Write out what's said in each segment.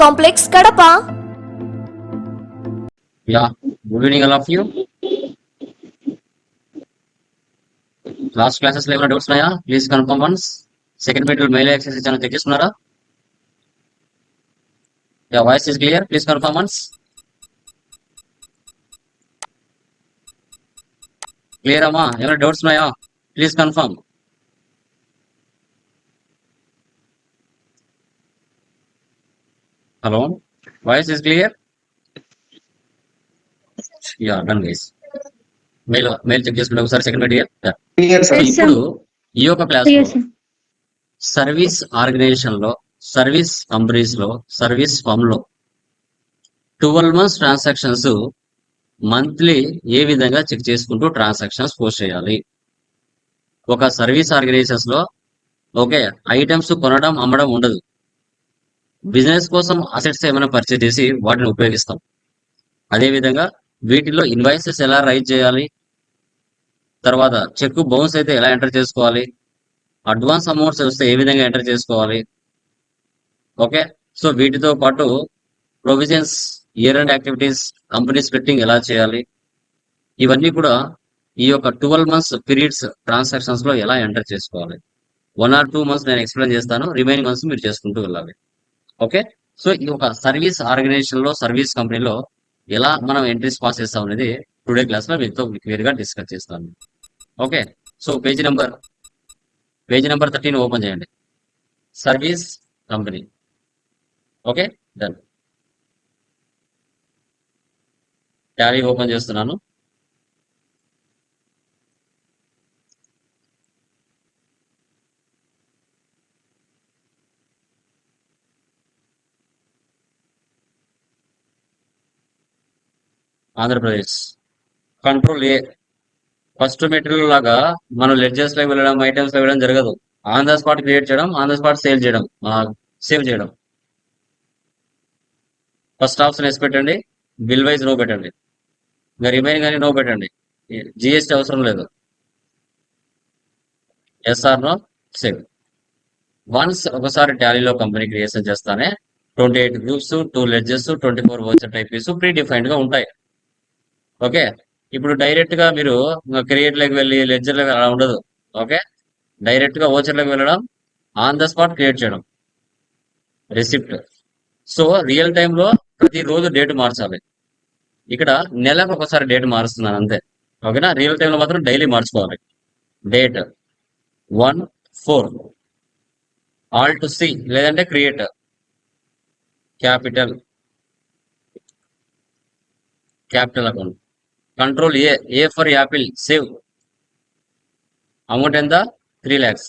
complex Kadapa. Yeah good evening all of you. Last క్లాసెస్లో ఏమైనా doubts ఉన్నాయా? Please confirm once second period mail access ఇచ్చాను check చేస్తున్నారా yeah voice is clear please confirm once clear అమ్మా? ఏమైనా doubts ఉన్నాయా? Please confirm hello voice is clear? Yeah done guys mail mail check చేసుకుంటే ఒకసారి సెకండ్ సార్ ఇప్పుడు ఈ యొక్క క్లాస్. సర్వీస్ ఆర్గనైజేషన్లో సర్వీస్ కంపెనీస్లో సర్వీస్ ఫర్మ్లో ట్వెల్వ్ మంత్స్ ట్రాన్సాక్షన్స్ మంత్లీ ఏ విధంగా చెక్ చేసుకుంటూ ట్రాన్సాక్షన్స్ పోస్ట్ చేయాలి? ఒక సర్వీస్ ఆర్గనైజేషన్స్లో ఓకే ఐటమ్స్ కొనడం అమ్మడం ఉండదు. బిజినెస్ కోసం అసెట్స్ ఏమైనా పర్చేజ్ చేసి వాటిని ఉపయోగిస్తాం. అదేవిధంగా వీటిలో ఇన్వాయిసెస్ ఎలా రైజ్ చేయాలి తర్వాత చెక్ బౌన్స్ అయితే ఎలా ఎంటర్ చేసుకోవాలి అడ్వాన్స్ అమౌంట్స్ వస్తే ఏ విధంగా ఎంటర్ చేసుకోవాలి. ఓకే సో వీటితో పాటు provisions year and activities company splitting ఎలా చేయాలి ఇవన్నీ కూడా ఈ యొక్క ట్వెల్వ్ మంత్స్ పీరియడ్స్ ట్రాన్సాక్షన్స్లో ఎలా ఎంటర్ చేసుకోవాలి. వన్ ఆర్ టూ మంత్స్ నేను ఎక్స్ప్లెయిన్ చేస్తాను రిమైనింగ్ మంత్స్ మీరు చేసుకుంటూ వెళ్ళాలి. ఓకే? సో ఈ ఒక సర్వీస్ ఆర్గనైజేషన్లో సర్వీస్ కంపెనీలో ఎలా మనం ఎంట్రీస్ పాస్ చేస్తాం అనేది టుడే క్లాస్లో మీతో క్లియర్గా డిస్కస్ చేస్తాను. Okay? So page number page number thirteen open చేయండి. Service company. Okay? Done. Tally open చేస్తున్నాను. Andhra Pradesh. Control A first material లాగా మనం లెడ్జర్స్లో వెళ్ళడం ఐటమ్స్లో వెళ్ళడం జరగదు. ఆన్ ద స్పాట్ క్రియేట్ చేయడం ఆన్ ద స్పాట్ సేల్ చేయడం సేవ్ చేయడం. ఫస్ట్ ఆప్షన్ వేసి పెట్టండి బిల్ వైజ్ నో పెట్టండి. ఇంకా రిమైనింగ్ అని నో పెట్టండి. జిఎస్టీ అవసరం లేదు. ఎస్ఆర్ నో సేవ్ వన్స్ ఒకసారి టాలీలో కంపెనీ క్రియేషన్ చేస్తానే twenty eight groups two ledgers twenty four వచ్చే టైపీస్ ప్రీ డిఫైన్డ్గా ఉంటాయి. ఓకే? ఇప్పుడు డైరెక్ట్గా మీరు క్రియేట్ లకి వెళ్ళి లెడ్జర్ లకి అలా ఉండదు. ఓకే? డైరెక్ట్గా ఓచర్ వెళ్ళడం ఆన్ ద స్పాట్ క్రియేట్ చేయడం. రిసిప్ట్ సో రియల్ టైమ్లో ప్రతి రోజు డేట్ మార్చాలి. ఇక్కడ నెలకు ఒకసారి డేట్ మారుస్తున్నాను అంతే. ఓకేనా? రియల్ టైమ్లో మాత్రం డైలీ మార్చుకోవాలి. Date one four alt C లేదంటే create capital capital account control A A for apple save amount ఎంత? Three lakhs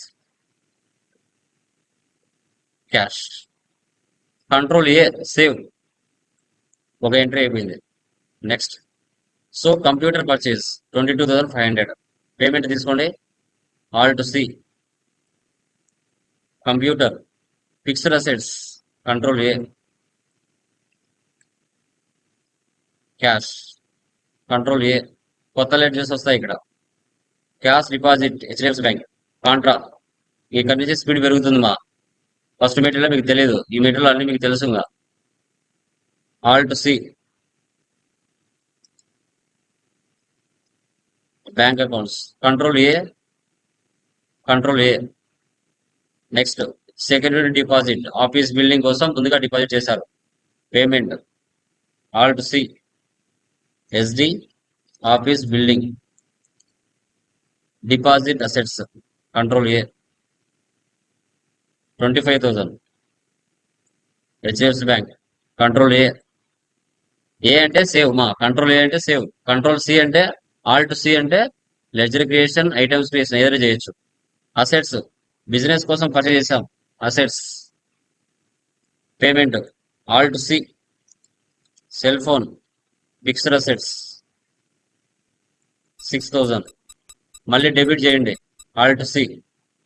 cash control A save ఒక ఎంట్రీ అయిపోయింది. Next so computer purchase twenty two thousand five hundred payment తీసుకోండి. Alt C computer fixed assets control A cash control A కొత్త ledgers వస్తాయి ఇక్కడ. Cash deposit HDFC bank contra. ఇక్కడ నుంచి speed పెరుగుతుంది మా. ఫస్ట్ మీటర్లో మీకు తెలియదు ఈ మీటర్లో అన్ని మీకు తెలుసు alt C. Bank accounts. Control A control A. Next security deposit. Office building కోసం ముందుగా డిపాజిట్ చేశారు. Payment. Alt C. SD office building deposit assets control A twenty five thousand HDFC bank control A A అంటే save మా control A అంటే save control C అంటే alt C అంటే ledger creation items creation ఏదైనా చేయొచ్చు. Assets business కోసం purchase చేసాం assets payment alt C cell phone fixed assets six thousand మళ్ళీ డెబిట్ చేయండి. ఆల్ట్ సి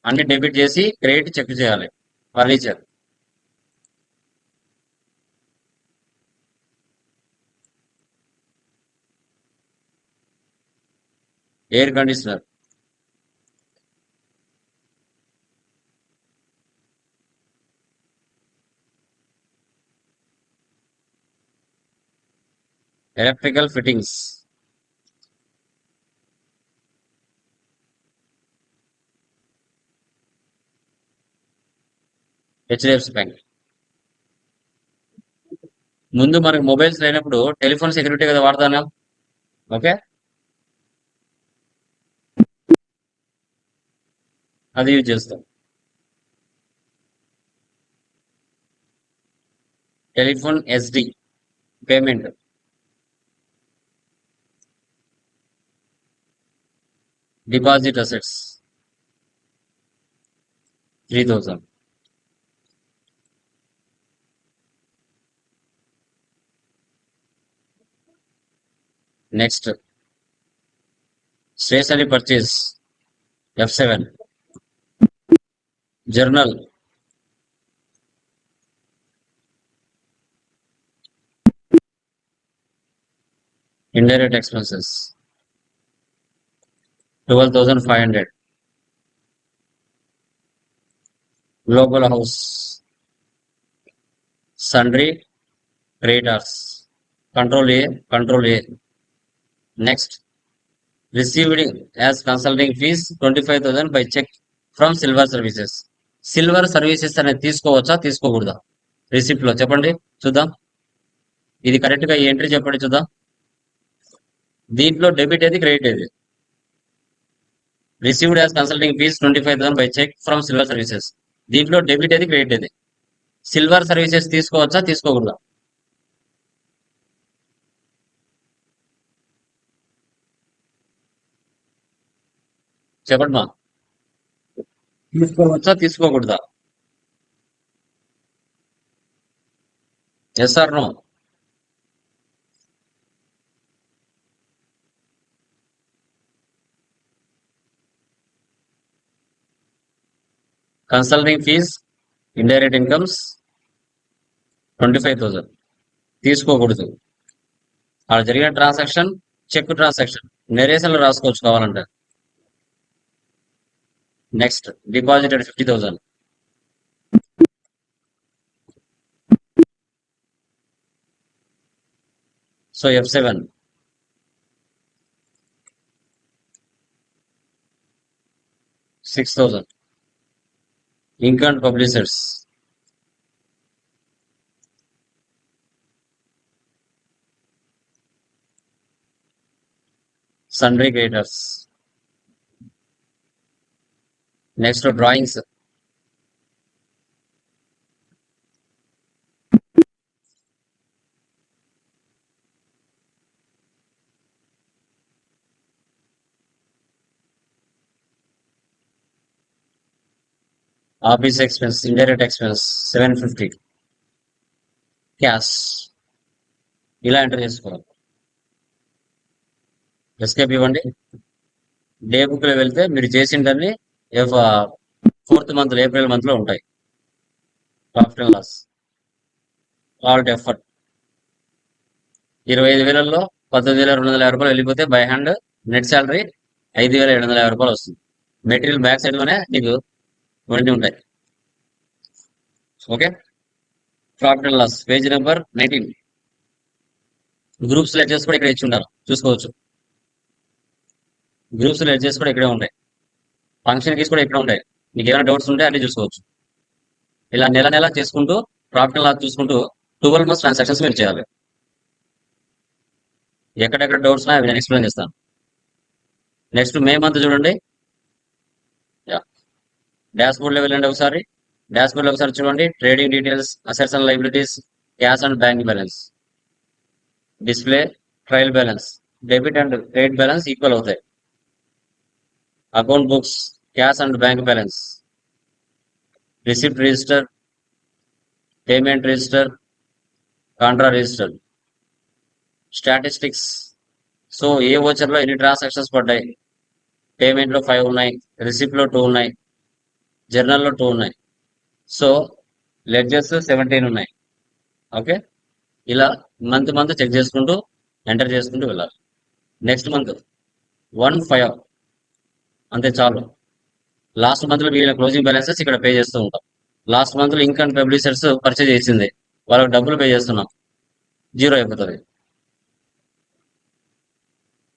అన్ని డెబిట్ చేసి క్రెడిట్ చెక్ చేయాలి. Furniture air conditioner electrical fittings. HDFC bank. ముందు మనకు మొబైల్స్ లేనప్పుడు టెలిఫోన్ సెక్యూరిటీ కదా వాడతాను ఓకే? అది యూజ్ చేస్తాం. Telephone SD payment. Deposit assets. Three thousand. Next. Stationery purchase. F seven. Journal. Indirect expenses. Twelve thousand five hundred. Global house. Sundry creditors control A control A next received as consulting fees twenty five thousand by cheque from silver services silver services అనేది తీసుకోవచ్చా తీసుకోకూడదా? రిసిప్ట్లో చెప్పండి చూద్దాం. ఇది కరెక్ట్గా ఈ entry చెప్పండి చూద్దాం. దీంట్లో డెబిట్ ఏది క్రెడిట్ ఏది? Received as consulting fees twenty five thousand by cheque from silver services దీంట్లో డెబిట్ ఏది క్రెడిట్ ఏది? సిల్వర్ సర్వీసెస్ తీసుకోవచ్చా తీసుకోకూడదా? చెప్పండి మా. తీసుకోవచ్చా. తీసుకోకూడదా? Yes or no consulting fees indirect incomes twenty five thousand తీసుకోకూడదు. అక్కడ జరిగిన ట్రాన్సాక్షన్ చెక్ ట్రాన్సాక్షన్ నెరేషన్లో రాసుకోవచ్చు కావాలంటే. Next deposited fifty thousand so F seven six thousand ఇంకా and publishers sundry creditors next drawings office expense indirect expense seven fifty. Cash. ఇలా enter చేసుకోవాలి. Escape ఇవ్వండి. డే బుక్లో వెళ్తే మీరు చేసిందని ఫోర్త్ మంత్ ఏప్రిల్ మంత్లో ఉంటాయి. ప్రాఫిట్ అండ్ లాస్ ఆల్ట్ ఎఫర్ట్ ఇరవై ఐదు వేలలో పద్దెనిమిది వేల రెండు వందల యాభై రూపాయలు వెళ్ళిపోతే బై హ్యాండ్ నెట్ శాలరీ ఐదు వేల ఏడు వందల యాభై రూపాయలు వస్తుంది. మెటీరియల్ బ్యాక్ సైడ్లోనే నీకు ఇవన్నీ ఉంటాయి okay profit and loss page number nineteen groups select చేసి కూడా ఇక్కడ ఇచ్చి ఉంటారు చూసుకోవచ్చు. గ్రూప్స్ సెలెక్ట్ చేసి కూడా ఇక్కడే ఉంటాయి ఫంక్షన్ కీస్ కూడా ఇక్కడ ఉంటాయి మీకు ఏమైనా డౌట్స్ ఉంటే అన్ని చూసుకోవచ్చు. ఇలా నెల నెల చేసుకుంటూ ప్రాఫిట్ అండ్ లాస్ చూసుకుంటూ ట్వెల్వ్ మంత్స్ ట్రాన్సాక్షన్స్ మీరు చేయాలి. ఎక్కడెక్కడ డౌట్స్ ఉన్నాయో అవి నేను ఎక్స్ప్లెయిన్ చేస్తాను. నెక్స్ట్ మే మంత్ చూడండి. డాష్ బోర్డ్లో వెళ్ళండి ఒకసారి. డాష్ బోర్డ్లో ఒకసారి చూడండి. Trading details assets and liabilities cash and bank balance display trial balance debit and credit balance equal అవుతాయి. Account books cash and bank balance receipt register payment register contra register statistics so ఏ ఓచర్లో ఎన్ని transactions పడ్డాయి? పేమెంట్లో five ఉన్నాయి. రిసిప్ట్లో two ఉన్నాయి. జర్నల్లో two ఉన్నాయి. సో లెడ్జెస్ సెవెంటీన్ ఉన్నాయి. ఓకే? ఇలా మంత్ మంత్ చెక్ చేసుకుంటూ ఎంటర్ చేసుకుంటూ వెళ్ళాలి. Next month one five. అంతే చాలు. లాస్ట్ మంత్లో మిగిలిన క్లోజింగ్ బ్యాలెన్సెస్ ఇక్కడ పే చేస్తూ ఉంటాం. లాస్ట్ మంత్లో ఇంక్ పబ్లిషర్స్ పర్చేజ్ చేసింది. వాళ్ళకి డబ్బులు పే చేస్తున్నాం. జీరో అయిపోతుంది.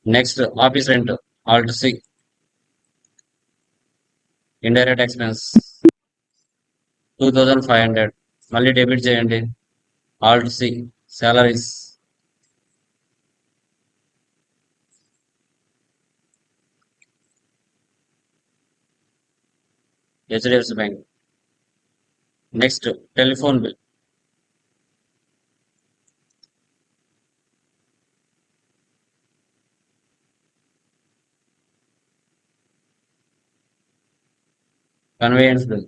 Next office rent alt C. Indirect expense two thousand five hundred మళ్ళీ డెబిట్ చేయండి. Alt C salaries HDFC bank next telephone bill conveyance bill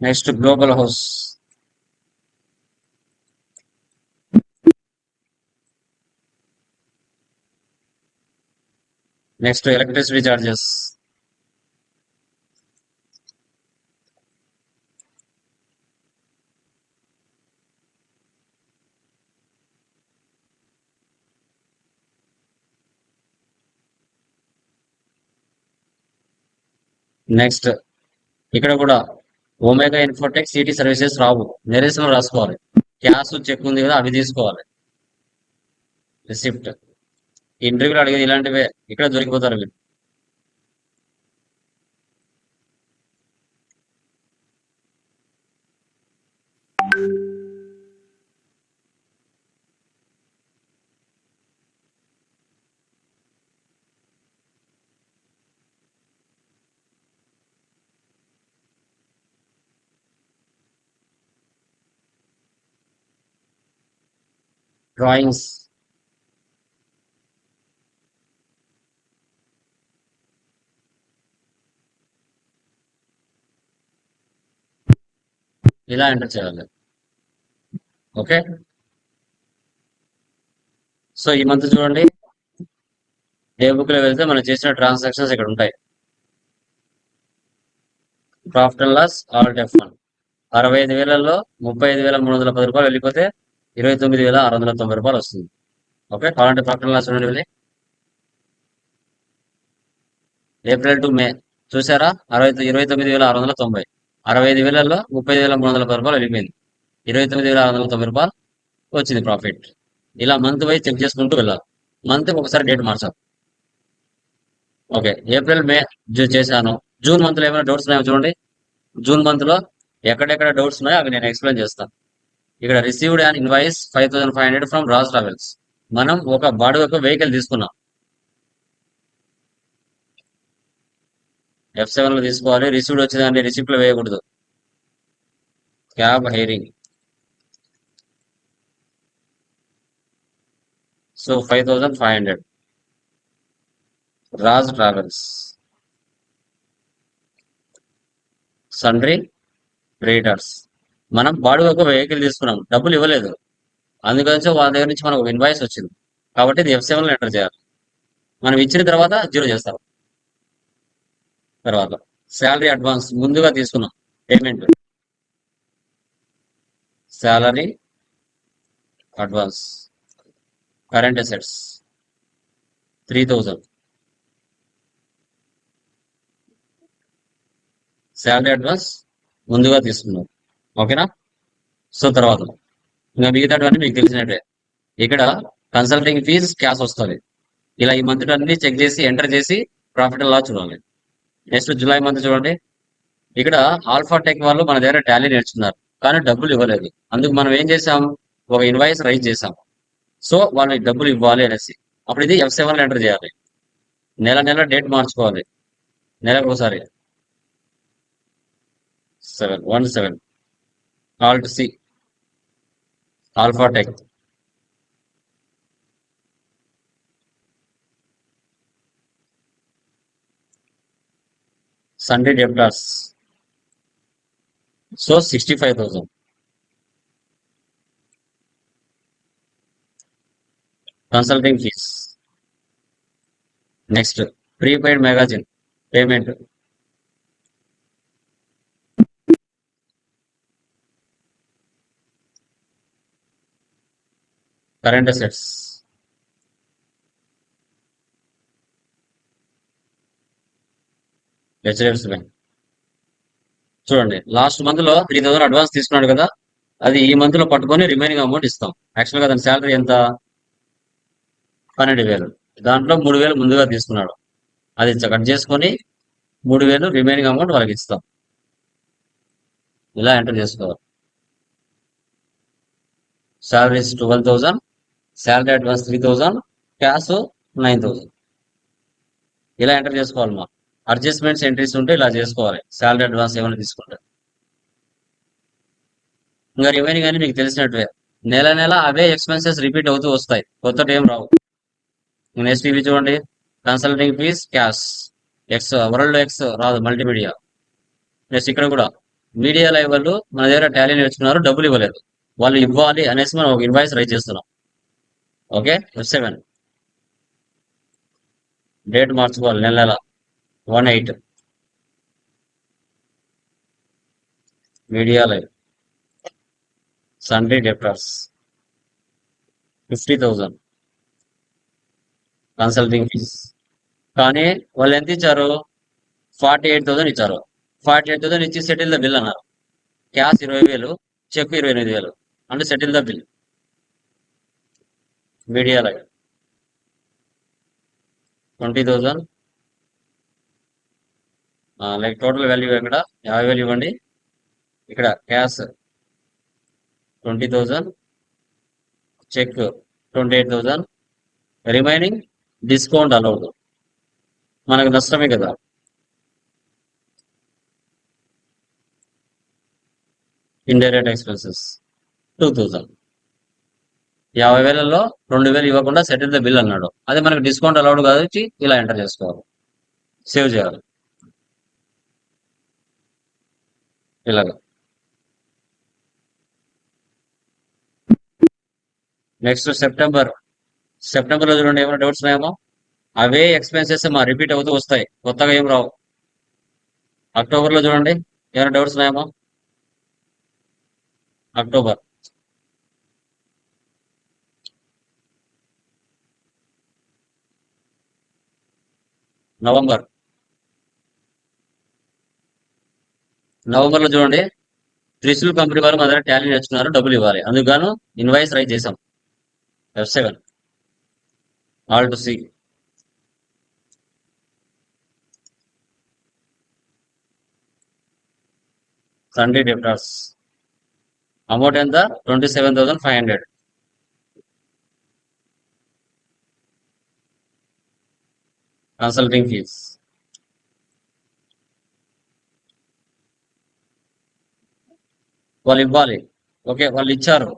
next global house next electricity charges next ఇక్కడ కూడా Omega Infotech city services రావు. నిరసన రాసుకోవాలి. Cash check ఉంది కదా అవి తీసుకోవాలి. రిసిప్ట్ ఇంటర్వ్యూలో అడిగేది ఇలాంటివే. ఇక్కడ దొరికిపోతారు మీరు డ్రాయింగ్స్. ఇలా ఎంటర్ చేయాలి. ఓకే? సో ఈ మంత్ చూడండి. ఏ బుక్లో వెళ్తే మనం చేసిన ట్రాన్సాక్షన్స్ ఇక్కడ ఉంటాయి. ప్రాఫిట్ అండ్ లాస్ ఆల్ డెఫ్ వన్ అరవై ఐదు వేలలో ముప్పై ఐదు వేల మూడు వందల పది రూపాయలు వెళ్ళిపోతే ఇరవై తొమ్మిది వేల ఆరు వందల తొంభై రూపాయలు వస్తుంది ఓకే కావాలంటే ప్రకటన చూడండి వెళ్ళి. ఏప్రిల్ టు మే చూసారా అరవై ఇరవై తొమ్మిది వేల ఆరు వందల తొంభై. అరవై ఐదు వేలలో ముప్పై వేల మూడు వందల పది రూపాయలు వెళ్ళిపోయింది. ఇరవై తొమ్మిది వేల ఆరు వందల తొంభై రూపాయలు వచ్చింది ప్రాఫిట్ ఇలా మంత్ వైజ్ చెక్ చేసుకుంటూ వెళ్ళాలి. మంత్ ఒకసారి డేట్ మార్చాలి. ఓకే ఏప్రిల్ మే చేశాను. జూన్ మంత్లో ఏమైనా డౌట్స్ ఉన్నాయో చూడండి. జూన్ మంత్లో ఎక్కడెక్కడ డౌట్స్ ఉన్నాయో అవి నేను ఎక్స్ప్లెయిన్ చేస్తాను. ఇక్కడ received and invoice five thousand five hundred from Raj Travels మనం ఒక బాడుగకు వెహికల్ తీసుకున్నాం. ఎఫ్ సెవెన్లో తీసుకోవాలి. రిసీవ్డ్ వచ్చేదాన్ని రిసిప్ట్లో వేయకూడదు. Cab hiring so five thousand five hundred Raj travels sundry creditors మనం బాడీ ఒక వెహికల్ తీసుకున్నాం. డబ్బులు ఇవ్వలేదు. అందుకని వాళ్ళ దగ్గర నుంచి మనకు ఇన్వాయిస్ వచ్చింది. కాబట్టి ఇది ఎఫ్ సెవెన్ ఎంటర్ చేయాలి. మనం ఇచ్చిన తర్వాత జీరో చేస్తాం. తర్వాత శాలరీ అడ్వాన్స్ ముందుగా తీసుకున్నాం. Payment salary advance current assets three thousand salary advance ముందుగా తీసుకున్నాం. ఓకేనా? సో తర్వాత ఇంకా మిగతావన్నీ మీకు తెలిసినట్టే ఇక్కడ కన్సల్టింగ్ ఫీజ్ క్యాష్ వస్తుంది. ఇలా ఈ మంత్ అన్ని చెక్ చేసి ఎంటర్ చేసి ప్రాఫిట్ లా చూడాలి. నెక్స్ట్ జూలై మంత్ చూడండి. ఇక్కడ ఆల్ఫా టెక్ వాళ్ళు మన దగ్గర టాలీ నేర్చుకున్నారు. కానీ డబ్బులు ఇవ్వలేదు. అందుకు మనం ఏం చేసాం ఒక ఇన్వాయిస్ రైజ్ చేసాం సో వాళ్ళకి డబ్బులు ఇవ్వాలి అనేసి. అప్పుడు ఇది ఎఫ్ సెవెన్ ఎంటర్ చేయాలి. నెల నెల డేట్ మార్చుకోవాలి. నెలకు ఒకసారి. Seven one seven alt C alpha tech sundry debtors so sixty five thousand consulting fees next prepaid magazine payment current assets. HDFC bank. చూడండి లాస్ట్ మంత్లో త్రీ థౌసండ్ అడ్వాన్స్ తీసుకున్నాడు కదా అది ఈ మంత్లో పట్టుకొని రిమైనింగ్ అమౌంట్ ఇస్తాం. యాక్చువల్గా దాని శాలరీ ఎంత? పన్నెండు వేలు. దాంట్లో మూడు వేలు ముందుగా తీసుకున్నాడు. అది కట్ చేసుకొని మూడు వేలు రిమైనింగ్ అమౌంట్ వాళ్ళకి ఇస్తాం. ఇలా ఎంటర్ చేసుకోవాలి. Salaries twelve thousand salary advance three thousand cash nine thousand ఇలా ఎంటర్ చేసుకోవాలి మా అడ్జస్ట్మెంట్స్ ఎంట్రీస్ ఉంటే ఇలా చేసుకోవాలి. శాలరీ అడ్వాన్స్ ఏమైనా తీసుకుంటే. ఇంకా రిమైనింగ్ అని మీకు తెలిసినట్టువే. నెల నెల అవే ఎక్స్పెన్సెస్ రిపీట్ అవుతూ వస్తాయి. కొత్త ఏం రావు. నెక్స్ట్ ఇవి చూడండి. Consulting fees cash X world X రాదు మల్టీమీడియా నెక్స్ట్ ఇక్కడ కూడా. మీడియా లైవ్ వాళ్ళు మన దగ్గర టాలీ నేర్చుకున్నారు డబ్బులు ఇవ్వలేదు. వాళ్ళు ఇవ్వాలి అనేసి మనం ఒక ఇన్వాయిస్ రైజ్ చేస్తున్నాం. ఓకే? సెవెన్. డేట్ మార్చుకోవాలి నెల నెల. One eight. Media live. Sundry debtors fifty thousand consulting fees కానీ వాళ్ళు ఎంత ఇచ్చారు? ఫార్టీ ఎయిట్ థౌసండ్ ఇచ్చారు. ఫార్టీ ఎయిట్ థౌసండ్ ఇచ్చి సెటిల్ ద బిల్ అన్నారు. క్యాష్ ఇరవై వేలు చెక్ ఇరవై ఎనిమిది వేలు. అంటే settle the bill video light twenty thousand like total value ఇక్కడ యాభై వేలు ఇవ్వండి. ఇక్కడ cash twenty thousand cheque twenty eight thousand remaining discount allowed. మనకు నష్టమే కదా. ఇండైరెక్ట్ ఎక్స్పెన్సెస్ టూ థౌజండ్ యాభై వేలలో రెండు వేలు ఇవ్వకుండా సెటిల్ ద బిల్ అన్నాడు. అదే మనకు డిస్కౌంట్ అలౌడ్ కాదు ఇలా ఎంటర్ చేసుకోవాలి. సేవ్ చేయాలి. ఇలాగ. నెక్స్ట్ సెప్టెంబర్ సెప్టెంబర్ రోజు చూడండి ఏమైనా డౌట్స్ ఉన్నాయేమో? అవే ఎక్స్పెన్సెస్ మా రిపీట్ అవుతూ వస్తాయి. కొత్తగా ఏం రావు. అక్టోబర్లో చూడండి ఏమైనా డౌట్స్ ఉన్నాయేమో? October November. నవంబర్లో చూడండి. త్రిశూల్ కంపెనీ వారు మా దగ్గర టాలీ నేర్చుకున్నారు డబ్బులు ఇవ్వాలి. అందుకు ఇన్వాయిస్ రైజ్ చేసాం F seven. Alt to C. Sundry debtors amount ఎంత? Twenty seven thousand five hundred. Consulting fees వాళ్ళు ఇవ్వాలి. ఓకే వాళ్ళు ఇచ్చారు.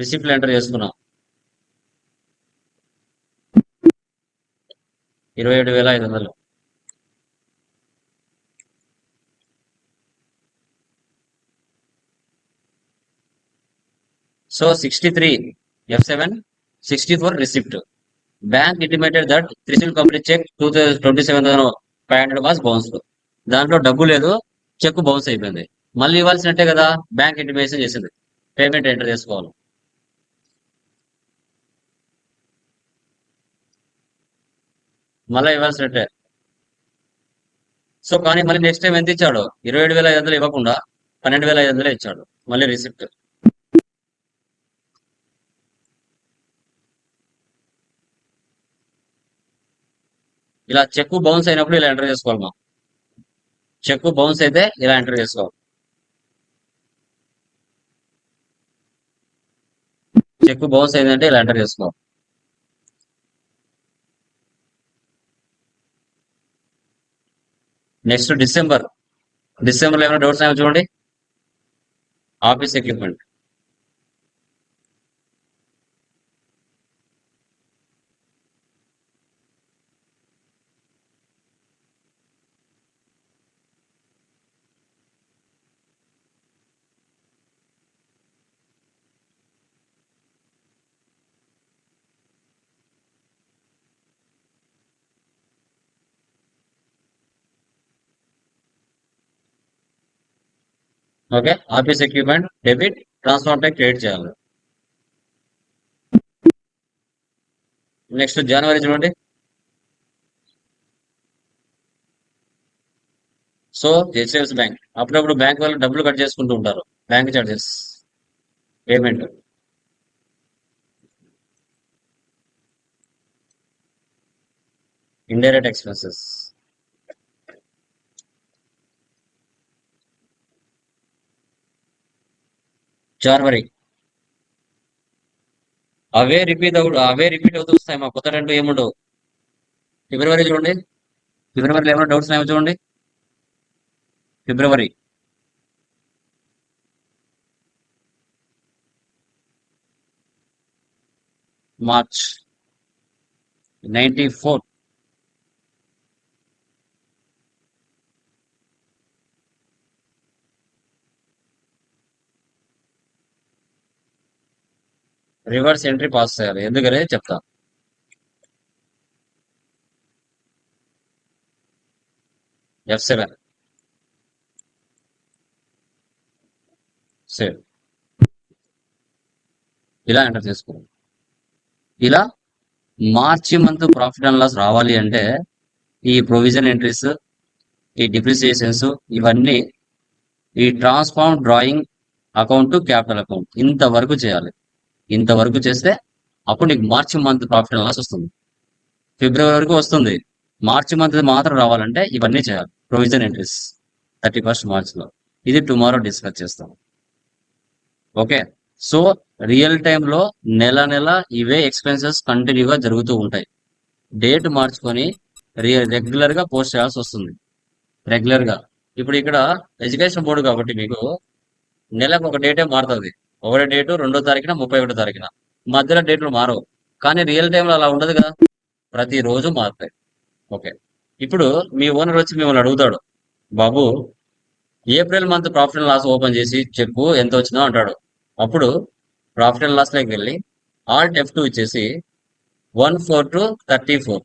రిసిప్ట్లు ఎంటర్ చేసుకున్నాం. ఇరవై ఏడు వేల ఐదు వందలు. So sixty three F seven sixty four receipt bank intimated that Trishul company cheque two thousand twenty seven thousand five hundred was bounce దాంట్లో డబ్బు లేదు చెక్ బౌన్స్ అయిపోయింది. మళ్ళీ ఇవ్వాల్సినట్టే కదా బ్యాంక్ ఇంటిమేషన్ చేసింది. పేమెంట్ ఎంటర్ చేసుకోవాలి. మళ్ళీ ఇవ్వాల్సినట్టే. సో కానీ మళ్ళీ నెక్స్ట్ టైం ఎంత ఇచ్చాడు? ఇరవై ఏడు వేల ఐదు వందలు ఇవ్వకుండా పన్నెండు వేల ఐదు వందలు ఇచ్చాడు. మళ్ళీ రిసిప్ట్ ఇలా చెక్ బౌన్స్ అయినప్పుడు ఇలా ఎంటర్ చేసుకోవాలి మా చెక్ బౌన్స్ అయితే ఇలా ఎంటర్ చేసుకోవాలి. చెక్ బౌన్స్ అయిందంటే ఇలా ఎంటర్ చేసుకోవాలి. నెక్స్ట్ డిసెంబర్ డిసెంబర్లో ఏమైనా డౌట్స్ ఏమైనా చూడండి? Office equipment okay? Office equipment debit transfer అంటే క్రియేట్ చేయాలి. నెక్స్ట్ జనవరి చూడండి. సో హెచ్డిఎఫ్సి బ్యాంక్ అప్పుడప్పుడు బ్యాంక్ వాళ్ళు డబ్బులు కట్ చేసుకుంటూ ఉంటారు. Bank charges payment indirect expenses జనవరి అవే రిపీట్ అవుడు అవే రిపీట్ అవుతూ వస్తాయి మా కొత్త రెండు ఏముండవు. ఫిబ్రవరి చూడండి. ఫిబ్రవరిలో ఏమైనా డౌట్స్ ఉన్నాయో చూడండి. ఫిబ్రవరి March ninety four reverse entry pass చేయాలి. ఎందుకనే చెప్తా. ఎఫ్ సెవెన్ సేవ్ ఇలా ఎంటర్ చేసుకోండి ఇలా మార్చి మంత్ ప్రాఫిట్ అండ్ లాస్ రావాలి అంటే ఈ ప్రొవిజన్ ఎంట్రీస్ ఈ డిప్రిసియేషన్స్ ఇవన్నీ ఈ transform drawing account capital account ఇంతవరకు చేయాలి. ఇంతవరకు చేస్తే అప్పుడు నీకు మార్చి మంత్ ప్రాఫిట్ అండ్ లాస్ వస్తుంది. ఫిబ్రవరి వరకు వస్తుంది. మార్చి మంత్ మాత్రం రావాలంటే ఇవన్నీ చేయాలి. ప్రొవిజన్ ఎంట్రీస్ థర్టీ ఫస్ట్ మార్చ్లో. ఇది టుమారో డిస్కస్ చేస్తాం. ఓకే? సో రియల్ టైంలో నెల నెల ఇవే ఎక్స్పెన్సెస్ కంటిన్యూగా జరుగుతూ ఉంటాయి. డేట్ మార్చుకొని రియల్ రెగ్యులర్గా పోస్ట్ చేయాల్సి వస్తుంది. రెగ్యులర్గా ఇప్పుడు ఇక్కడ ఎడ్యుకేషన్ బోర్డు కాబట్టి మీకు నెలకు ఒక డేటే మారుతుంది. ఒకటి డేటు రెండో తారీఖున ముప్పై ఒకటో తారీఖున. మధ్యలో డేట్లు మారవు. కానీ రియల్ టైంలో అలా ఉండదు కదా. ప్రతిరోజు మారుతాయి. ఓకే. ఇప్పుడు మీ ఓనర్ వచ్చి మిమ్మల్ని అడుగుతాడు. బాబు April month profit and loss open చేసి చెప్పు ఎంత వచ్చిందో అంటాడు. అప్పుడు ప్రాఫిట్ అండ్ లాస్లోకి వెళ్ళి ఆల్ట్ ఎఫ్ టూ ఇచ్చేసి one four two thirty four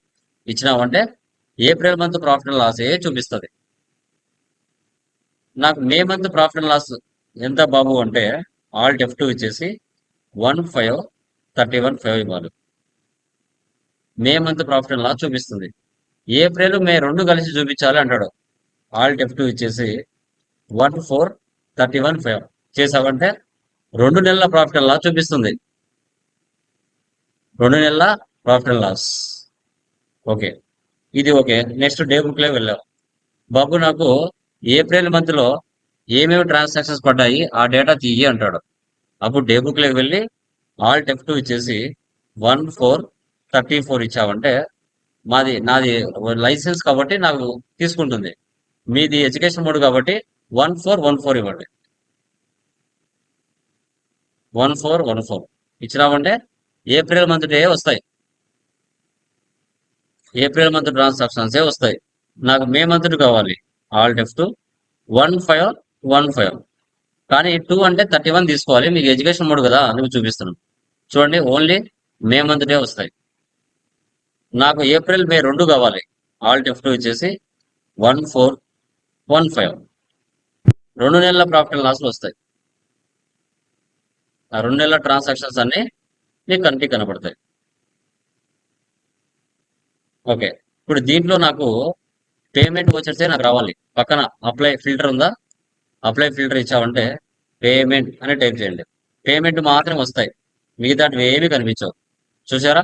ఇచ్చినామంటే April month profit and loss ఏ చూపిస్తుంది. నాకు May month profit and loss ఎంత బాబు అంటే ఆల్ట్ ఎఫ్ టూ ఇచ్చేసి one five thirty one five ఇవ్వాలి. May month profit and loss చూపిస్తుంది. April May రెండు కలిసి చూపించాలి అంటాడు. ఆల్ట్ ఎఫ్ టూ ఇచ్చేసి one four thirty one five చేసావంటే రెండు నెలల ప్రాఫిట్ అండ్ లాస్ చూపిస్తుంది. రెండు నెలల ప్రాఫిట్ అండ్ లాస్ ఓకే ఇది ఓకే నెక్స్ట్ డే బుక్లే వెళ్ళాం. బాబు నాకు ఏప్రిల్ మంత్లో ఏమేమి ట్రాన్సాక్షన్స్ పడ్డాయి ఆ డేటా తీయి అంటాడు. అప్పుడు డే బుక్లోకి వెళ్ళి ఆల్ టెఫ్ టూ ఇచ్చేసి వన్ ఫోర్ థర్టీ ఫోర్ ఇచ్చావంటే మాది నాది లైసెన్స్ కాబట్టి నాకు తీసుకుంటుంది. మీది ఎడ్యుకేషన్ మోడ్ కాబట్టి వన్ ఫోర్ వన్ ఫోర్ ఇవ్వండి. వన్ ఫోర్ వన్ ఫోర్ ఇచ్చినామంటే ఏప్రిల్ మంత్ డే వస్తాయి. ఏప్రిల్ మంత్ ట్రాన్సాక్షన్సే వస్తాయి. నాకు మే మంత్ కావాలి. Alt F two one five one five. కానీ టూ అంటే థర్టీ వన్ తీసుకోవాలి. మీకు ఎడ్యుకేషన్ మూడు కదా అందుకు చూపిస్తున్నాను. చూడండి ఓన్లీ మే మంత్ డే వస్తాయి. నాకు ఏప్రిల్ మే రెండు కావాలి. ఆల్ టెఫ్ట్ టూ ఇచ్చేసి వన్ ఫోర్ వన్ ఫైవ్. రెండు నెలల ప్రాఫిట్ అండ్ లాస్లు వస్తాయి. ఆ రెండు నెలల ట్రాన్సాక్షన్స్ అన్ని మీకు కంటికి కనపడతాయి. ఓకే. ఇప్పుడు దీంట్లో నాకు పేమెంట్ వచ్చేస్తే నాకు రావాలి. పక్కన అప్లై ఫిల్టర్ ఉందా? అప్లై ఫిల్టర్ ఇచ్చావంటే పేమెంట్ అని టైప్ చేయండి. పేమెంట్ మాత్రం వస్తాయి. మిగతావి ఏమీ కనిపించవు. చూసారా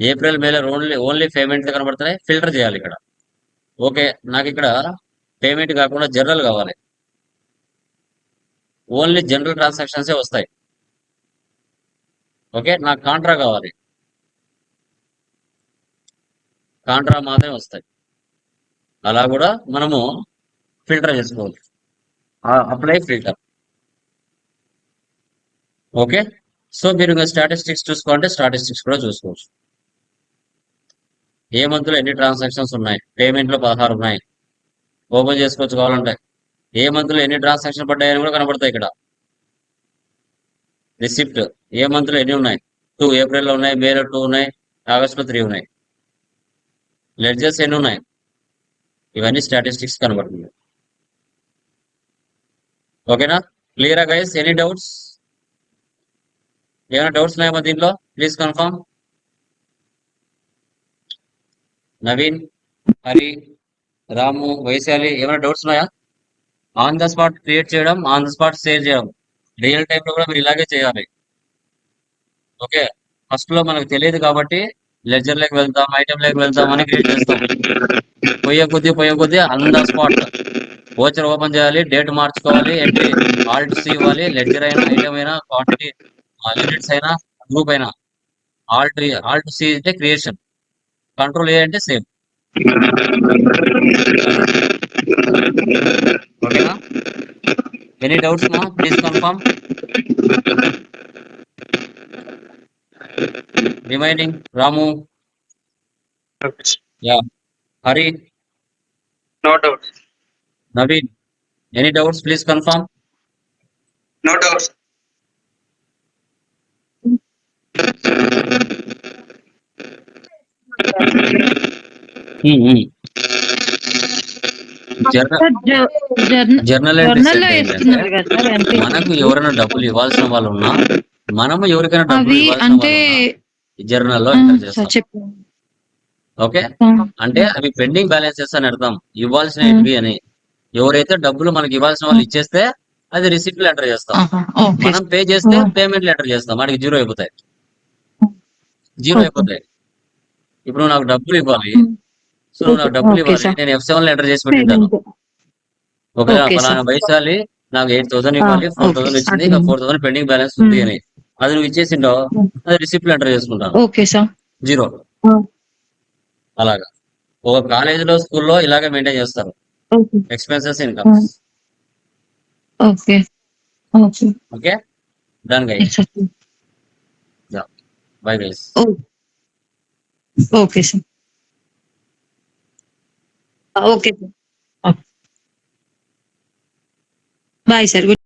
ఏప్రిల్ మేలో ఓన్లీ ఓన్లీ పేమెంట్లు కనబడుతున్నాయి. ఫిల్టర్ చేయాలి ఇక్కడ. ఓకే నాకు ఇక్కడ పేమెంట్ కాకుండా జనరల్ కావాలి. ఓన్లీ జనరల్ ట్రాన్సాక్షన్సే వస్తాయి. ఓకే నాకు కాంట్రా కావాలి. కాంట్రా మాత్రమే వస్తాయి. అలా కూడా మనము ఫిల్టర్ చేసుకోవచ్చు అప్లై ఫిల్టర్. ఓకే? సో మీరు ఇంకా స్టాటిస్టిక్స్ చూసుకోవాలంటే స్టాటిస్టిక్స్ కూడా చూసుకోవచ్చు. ఏ మంత్లో ఎన్ని ట్రాన్సాక్షన్స్ ఉన్నాయి? పేమెంట్లో పదహారు ఉన్నాయి. ఓపెన్ చేసుకోవచ్చు కావాలంటే. ఏ మంత్లో ఎన్ని ట్రాన్సాక్షన్ పడ్డాయని కూడా కనబడతాయి ఇక్కడ. రిసిప్ట్. ఏ మంత్లో ఎన్ని ఉన్నాయి? టూ ఏప్రిల్లో ఉన్నాయి మే లో టూ ఉన్నాయి ఆగస్ట్లో త్రీ ఉన్నాయి. లెడ్జెస్ ఎన్ని ఉన్నాయి? ఇవన్నీ స్టాటిస్టిక్స్ కనబడుతుంది ఓకేనా? క్లియరా గైస్? Any doubts? ఏమైనా డౌట్స్ ఉన్నాయమ్మా దీంట్లో? ప్లీజ్ కన్ఫర్మ్ నవీన్ హరి రాము వైశాలి ఏమైనా డౌట్స్ ఉన్నాయా? ఆన్ ద స్పాట్ క్రియేట్ చేయడం ఆన్ ద స్పాట్ షేర్ చేయడం. రియల్ టైంలో కూడా మీరు ఇలాగే చేయాలి. ఓకే ఫస్ట్లో మనకు తెలియదు కాబట్టి లెజర్ లేక వెళ్తాం ఐటమ్ లేక వెళ్తాం అని క్రియేట్ చేస్తాం. పోయే కొద్దీ పోయే కొద్దీ on the spot voucher open చేయాలి డేట్ మార్చుకోవాలి ఎంట్రీ ఆల్ట్ సి ఇవ్వాలి లెడ్జర్ అయినా ఐటమ్ అయినా క్వాంటిటీ యూనిట్స్ అయినా గ్రూప్ అయినా. ఆల్ట్ ఆల్ట్ సి అంటే క్రియేషన్. కంట్రోల్ ఏ అంటే సేమ్. ఓకేనా? ఎనీ డౌట్స్ మా please confirm remaining Ramu. Yeah. Hari. No doubt. Naveen any doubts please confirm No doubt. Journal మనకు ఎవరైనా డబ్బులు ఇవ్వాల్సిన వాళ్ళు ఉన్నా మనము ఎవరికైనా డబ్బులు అంటే జర్నల్లో ఆ, ఎంటర్ సార్ చేస్తాం. చెప్పండి. ఓకే అంటే అవి పెండింగ్ బ్యాలెన్సెస్ అని అర్థం. ఇవ్వాల్సిన Hmm. ఇవి అని. ఎవరైతే డబ్బులు మనకి ఇవ్వాల్సిన వాళ్ళు ఇచ్చేస్తే అది రిసిప్ట్ ఎంటర్ చేస్తాం. మనం పే చేస్తే. పేమెంట్ లెటర్ చేస్తాం. వాడికి జీరో అయిపోతాయి. జీరో. అయిపోతాయి. ఇప్పుడు నాకు డబ్బులు ఇవ్వాలి. సో నాకు డబ్బులు ఇవ్వాలి. నేను ఎఫ్ సెవెన్ లెటర్ చేసి పెట్టింటాను. Okay, ఫలానా. వైశాలి నాకు ఎయిట్ థౌసండ్ ఇవ్వాలి ఫోర్ థౌసండ్ ఇచ్చింది ఇంకా. ఫోర్ థౌసండ్ పెండింగ్ బ్యాలెన్స్ ఉంది. అని. అది నువ్వు ఇచ్చేసిండో. అది రిసిప్ట్ ఎంటర్ చేసుకుంటాను. జీరో. అలాగా. ఒక కాలేజీలో స్కూల్లో ఇలాగే మెయింటైన్ చేస్తారు. Okay. Expenses, incomes. Okay. Okay. Okay. Done, guys. Exactly. Yeah. Bye, guys. Oh. Okay, sir. Okay, sir. Okay. Bye, sir. Good